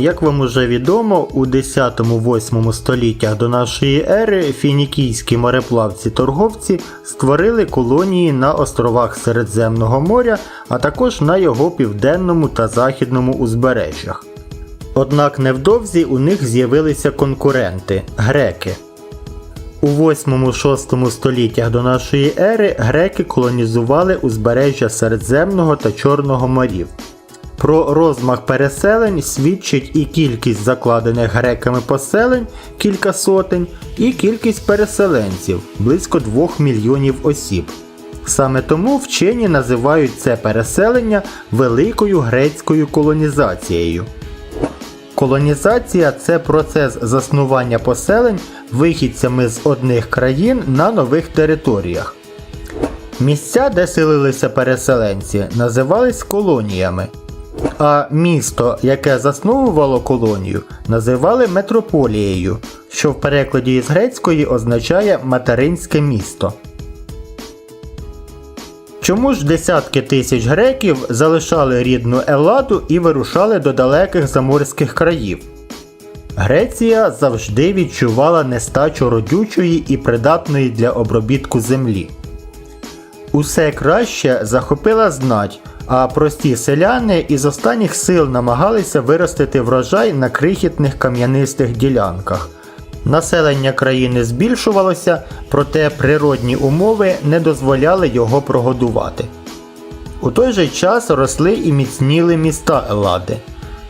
Як вам уже відомо, у 10-8 століттях до нашої ери фінікійські мореплавці-торговці створили колонії на островах Середземного моря, а також на його південному та західному узбережжях. Однак невдовзі у них з'явилися конкуренти греки. У 8-6 століттях до нашої ери греки колонізували узбережжя Середземного та Чорного морів. Про розмах переселень свідчить і кількість закладених греками поселень кілька сотень, і кількість переселенців близько 2 мільйонів осіб. Саме тому вчені називають це переселення великою грецькою колонізацією. Колонізація це процес заснування поселень вихідцями з одних країн на нових територіях. Місця, де селилися переселенці, називались колоніями, а місто, яке засновувало колонію, називали метрополією, що в перекладі із грецької означає материнське місто. Чому ж десятки тисяч греків залишали рідну Елладу і вирушали до далеких заморських країв? Греція завжди відчувала нестачу родючої і придатної для обробітку землі. Усе краще захопила знать, а прості селяни із останніх сил намагалися виростити врожай на крихітних кам'янистих ділянках. Населення країни збільшувалося, проте природні умови не дозволяли його прогодувати. У той же час росли і міцніли міста Еллади.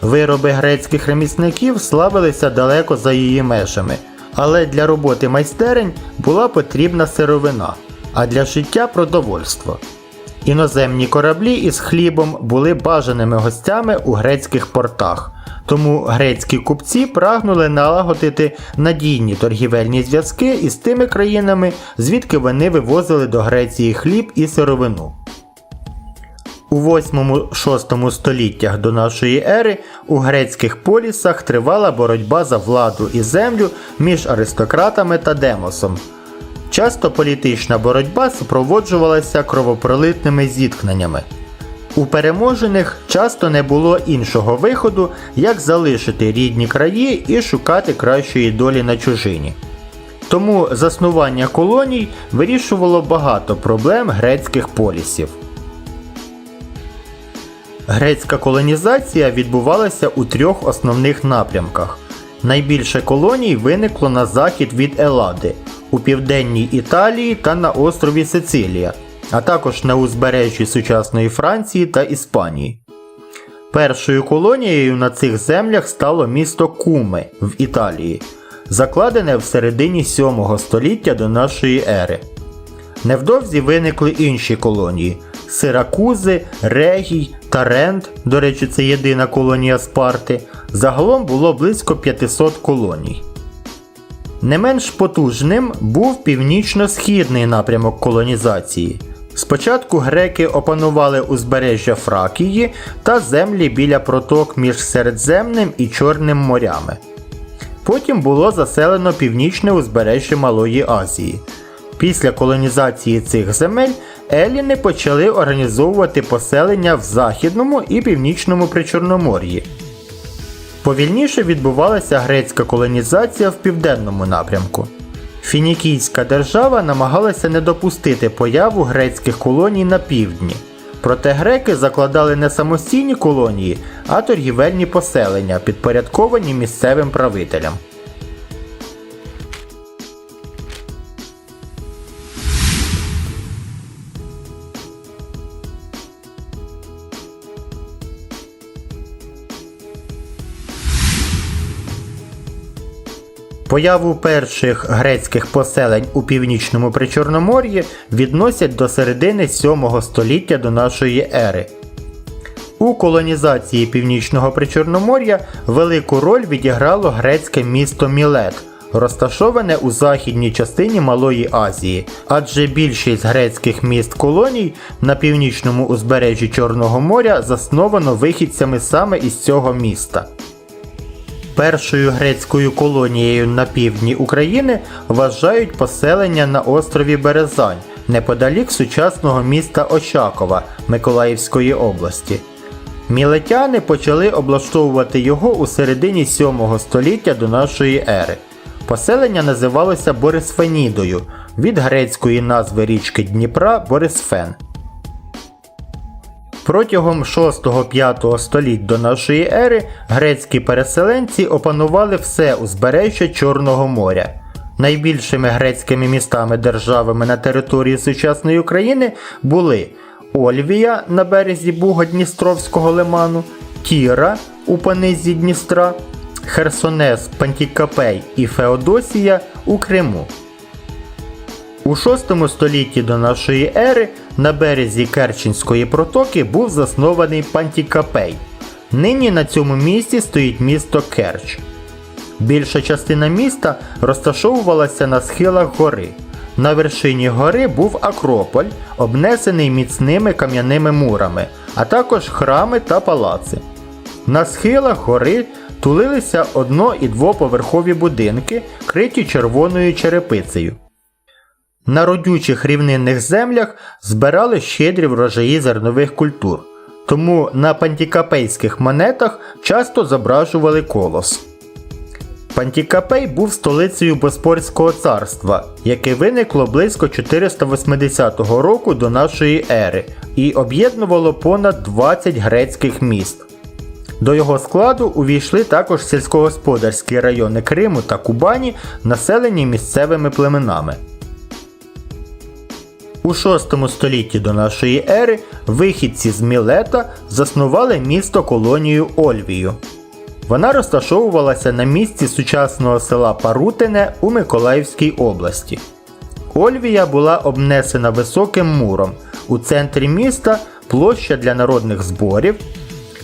Вироби грецьких ремісників славилися далеко за її межами, але для роботи майстерень була потрібна сировина, а для життя продовольство. Іноземні кораблі із хлібом були бажаними гостями у грецьких портах, тому грецькі купці прагнули налагодити надійні торгівельні зв'язки із тими країнами, звідки вони вивозили до Греції хліб і сировину. У 8-6 століттях до нашої ери у грецьких полісах тривала боротьба за владу і землю між аристократами та демосом. Часто політична боротьба супроводжувалася кровопролитними зіткненнями. У переможених часто не було іншого виходу, як залишити рідні краї і шукати кращої долі на чужині. Тому заснування колоній вирішувало багато проблем грецьких полісів. Грецька колонізація відбувалася у трьох основних напрямках. Найбільше колоній виникло на захід від Елади, у південній Італії та на острові Сицилія, а також на узбережжі сучасної Франції та Іспанії. Першою колонією на цих землях стало місто Куми в Італії, закладене в середині 7 століття до нашої ери. Невдовзі виникли інші колонії Сиракузи, Регій, Тарент, до речі, це єдина колонія Спарти. Загалом було близько 500 колоній. Не менш потужним був північно-східний напрямок колонізації. Спочатку греки опанували узбережжя Фракії та землі біля проток між Середземним і Чорним морями. Потім було заселено північне узбережжя Малої Азії. Після колонізації цих земель еліни почали організовувати поселення в Західному і Північному Причорномор'ї. Повільніше відбувалася грецька колонізація в південному напрямку. Фінікійська держава намагалася не допустити появу грецьких колоній на півдні. Проте греки закладали не самостійні колонії, а торгівельні поселення, підпорядковані місцевим правителям. Появу перших грецьких поселень у північному Причорномор'ї відносять до середини 7 століття до нашої ери. У колонізації північного Причорномор'я велику роль відіграло грецьке місто Мілет, розташоване у західній частині Малої Азії, адже більшість грецьких міст колоній на північному узбережжі Чорного моря засновано вихідцями саме із цього міста. Першою грецькою колонією на півдні України вважають поселення на острові Березань неподалік сучасного міста Очакова Миколаївської області. Мілетяни почали облаштовувати його у середині 7 століття до нашої ери. Поселення називалося Борисфенідою від грецької назви річки Дніпра Борисфен. Протягом 6-5 століть до нашої ери грецькі переселенці опанували все узбережжя Чорного моря. Найбільшими грецькими містами державами на території сучасної України були Ольвія на березі Буго-Дністровського лиману, Тіра у понизі Дністра, Херсонес, Пантікапей і Феодосія у Криму. У 6 столітті до нашої ери на березі Керченської протоки був заснований Пантікапей. Нині на цьому місці стоїть місто Керч. Більша частина міста розташовувалася на схилах гори. На вершині гори був Акрополь, обнесений міцними кам'яними мурами, а також храми та палаци. На схилах гори тулилися одно- і двоповерхові будинки, криті червоною черепицею. На родючих рівнинних землях збирали щедрі врожаї зернових культур, тому на пантікапейських монетах часто зображували колос. Пантікапей був столицею Боспорського царства, яке виникло близько 480 року до нашої ери і об'єднувало понад 20 грецьких міст. До його складу увійшли також сільськогосподарські райони Криму та Кубані, населені місцевими племенами. У 6 столітті до нашої ери вихідці з Мілета заснували місто колонію Ольвію. Вона розташовувалася на місці сучасного села Парутине у Миколаївській області. Ольвія була обнесена високим муром. У центрі міста площа для народних зборів.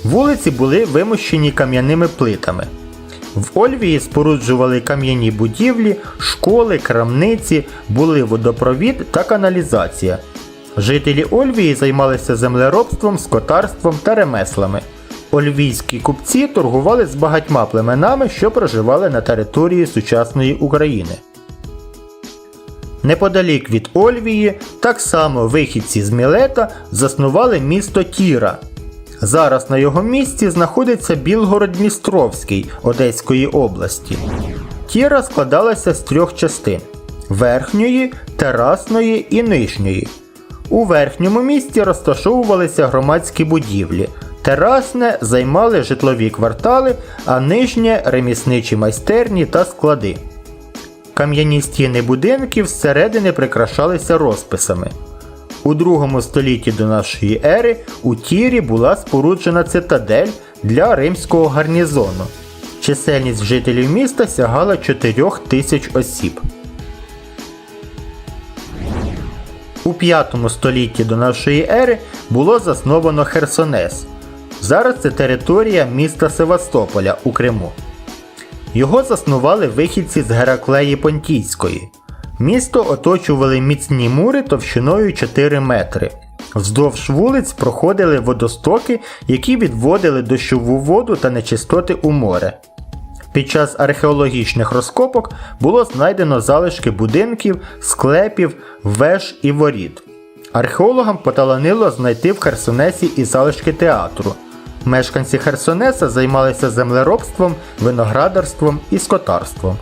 Вулиці були вимощені кам'яними плитами. В Ольвії споруджували кам'яні будівлі, школи, крамниці, були водопровід та каналізація. Жителі Ольвії займалися землеробством, скотарством та ремеслами. Ольвійські купці торгували з багатьма племенами, що проживали на території сучасної України. Неподалік від Ольвії, так само вихідці з Мілета заснували місто Тіра. Зараз на його місці знаходиться Білгород-Дністровський Одеської області. Тіра складалася з трьох частин верхньої, терасної і нижньої. У верхньому місті розташовувалися громадські будівлі. Терасне займали житлові квартали, а нижнє ремісничі майстерні та склади. Кам'яні стіни будинків зсередини прикрашалися розписами. У другому столітті до нашої ери у Тірі була споруджена цитадель для римського гарнізону. Чисельність жителів міста сягала 4 тисяч осіб. У 5 столітті до нашої ери було засновано Херсонес. Зараз це територія міста Севастополя у Криму. Його заснували вихідці з Гераклеї Понтійської. Місто оточували міцні мури товщиною 4 метри. Вздовж вулиць проходили водостоки, які відводили дощову воду та нечистоти у море. Під час археологічних розкопок було знайдено залишки будинків, склепів, веж і воріт. Археологам поталанило знайти в Херсонесі і залишки театру. Мешканці Херсонеса займалися землеробством, виноградарством і скотарством.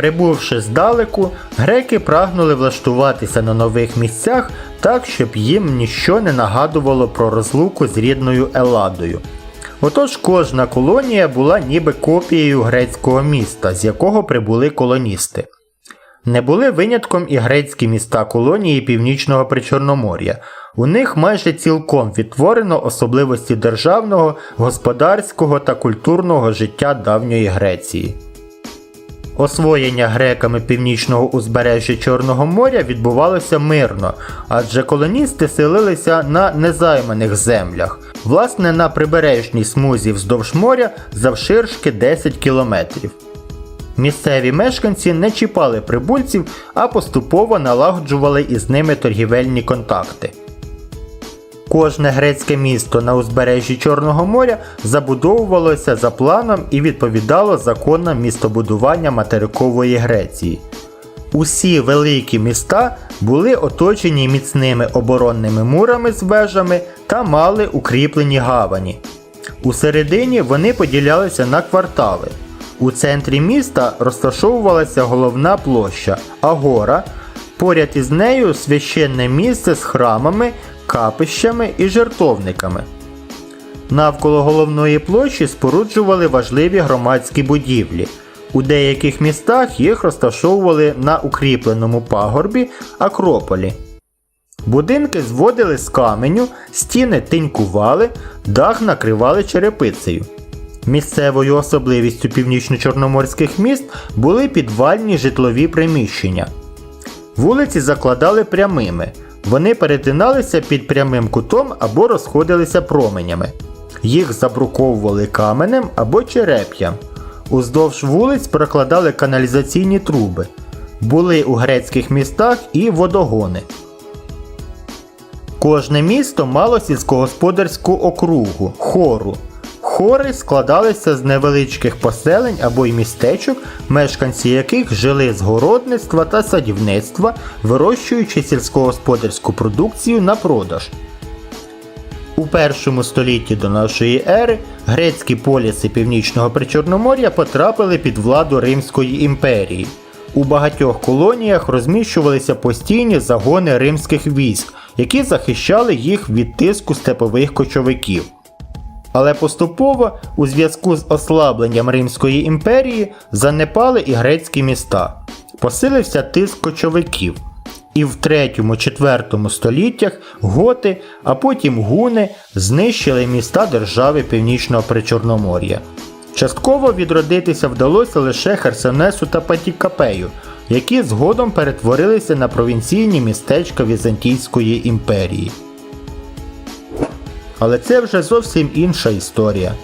Прибувши здалеку, греки прагнули влаштуватися на нових місцях так, щоб їм ніщо не нагадувало про розлуку з рідною Еладою. Отож кожна колонія була ніби копією грецького міста, з якого прибули колоністи. Не були винятком і грецькі міста колонії Північного Причорномор'я. У них майже цілком відтворено особливості державного, господарського та культурного життя давньої Греції. Освоєння греками північного узбережжя Чорного моря відбувалося мирно, адже колоністи селилися на незайманих землях, власне на прибережній смузі вздовж моря завширшки 10 кілометрів. Місцеві мешканці не чіпали прибульців, а поступово налагоджували із ними торгівельні контакти. Кожне грецьке місто на узбережжі Чорного моря забудовувалося за планом і відповідало законам містобудування материкової Греції. Усі великі міста були оточені міцними оборонними мурами з вежами та мали укріплені гавані. У середині вони поділялися на квартали. У центрі міста розташовувалася головна площа Агора, поряд із нею священне місце з храмами, капищами і жертовниками. Навколо головної площі споруджували важливі громадські будівлі. У деяких містах їх розташовували на укріпленому пагорбі Акрополі. Будинки зводили з каменю, стіни тинькували, дах накривали черепицею. Місцевою особливістю північно-чорноморських міст були підвальні житлові приміщення. Вулиці закладали прямими. Вони перетиналися під прямим кутом або розходилися променями. Їх забруковували каменем або череп'ям. Уздовж вулиць прокладали каналізаційні труби. Були у грецьких містах і водогони. Кожне місто мало сільськогосподарську округу хору. Хори складалися з невеличких поселень або й містечок, мешканці яких жили з городництва та садівництва, вирощуючи сільськогосподарську продукцію на продаж. У першому столітті до нашої ери грецькі поліси північного причорномор'я потрапили під владу Римської імперії. У багатьох колоніях розміщувалися постійні загони римських військ, які захищали їх від тиску степових кочовиків. Але поступово, у зв'язку з ослабленням Римської імперії, занепали і грецькі міста. Посилився тиск кочовиків. І в 3-4 століттях готи, а потім гуни знищили міста держави Північного Причорномор'я. Частково відродитися вдалося лише Херсонесу та Патікапею, які згодом перетворилися на провінційні містечка Візантійської імперії. Але це вже зовсім інша історія.